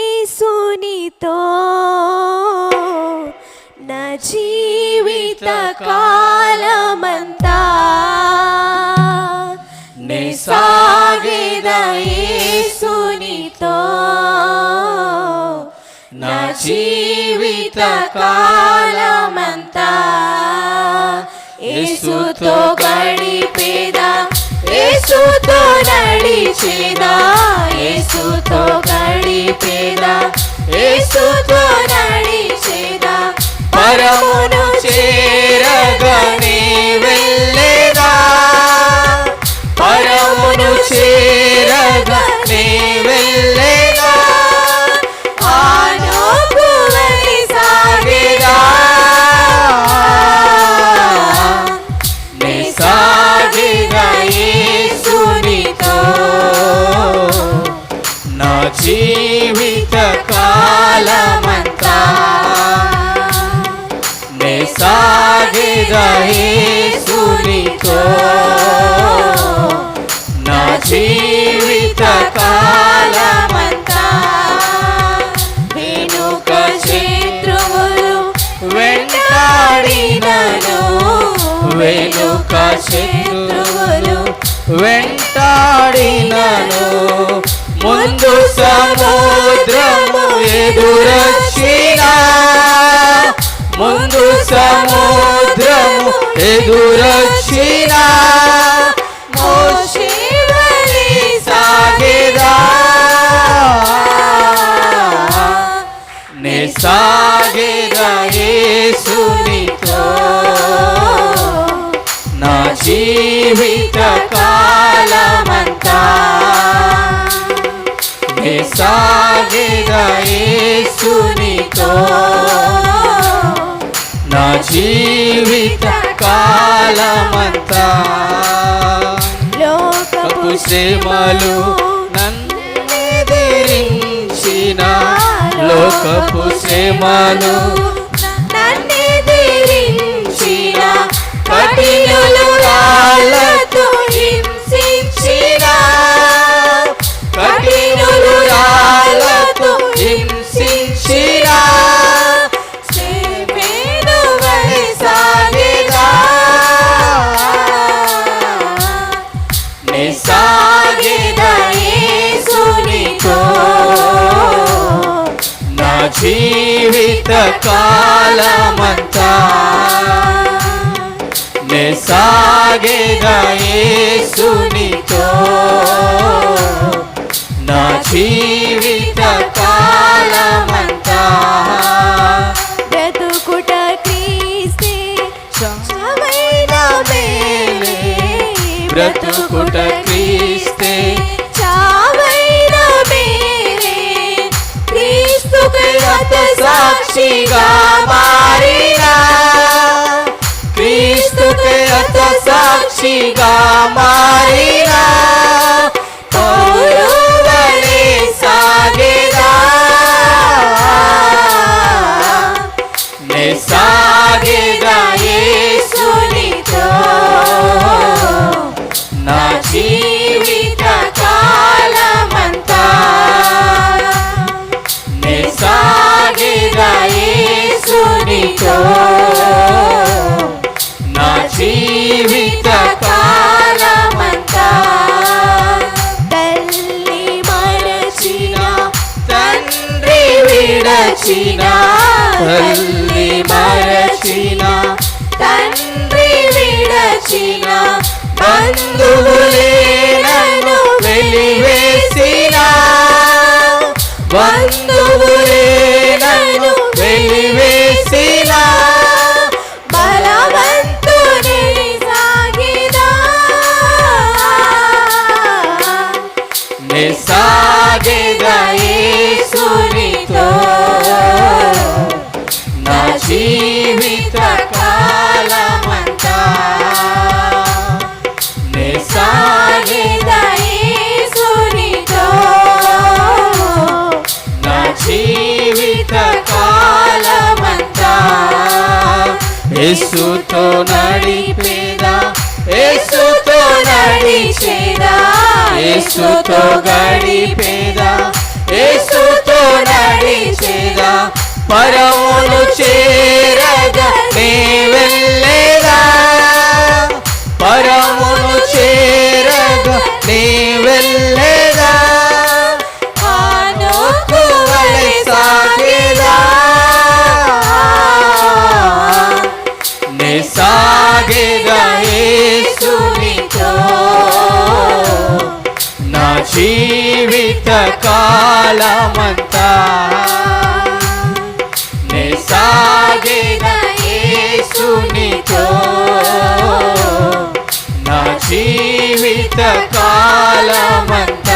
నిసాగిదయీసునితో నా జీవిత కాలమంతా నిసాగిదయీసునితో నా జీవిత కాలమంతా యేసుతో గడిపేదా? యేసుతో నడిచేదా? యేసుతో గడిపేదా? యేసుతో శత్రువులు వెంటాడినను. ముందు సముద్రము ఎదురొచ్చిన. ముందు సముద్రము ఎదురొచ్చిన. నా జీవిత కాలమంతా యేసునితో. నా జీవిత కాలమంతా లోకపు కపు శ్రమలు నన్నెదిరించిన లోకపు శ్రమలు నే నా జీవిత కాలమంతా నే సాగేద యేసునితో నా జీవిత బ్రతుకుట క్రీస్తే చావైన మేలే. క్రీస్తుకై హత సాక్షిగా మారినా. క్రీస్తుకే అత సాక్షిగా మారినా. యేసునితో నా జీవిత కాలమంతా తల్లి మరచిన తండ్రి విడచిన తల్లి మరచిన తండ్రి విడచిన బంధువులే నన్ను వెలివేసిన బంధు నే నా జీవిత కాలమంతా నే సాగేదా నా జీవిత కాలమంతా యేసుతో నడిపేదా యేసుతో నడిచేదా యేసుతో గడిపేదా? యేసుతో నడిచేదా? పరమును చేరగా నే వెళ్ళేదా? పరమును చేరగా నే వెళ్ళేదా? ఆనోకు వలె సాగేదా? నే సాగేదా యేసునితో జీవిత కాలమంతా నే యేసునితో నా జీవిత కాలమంతా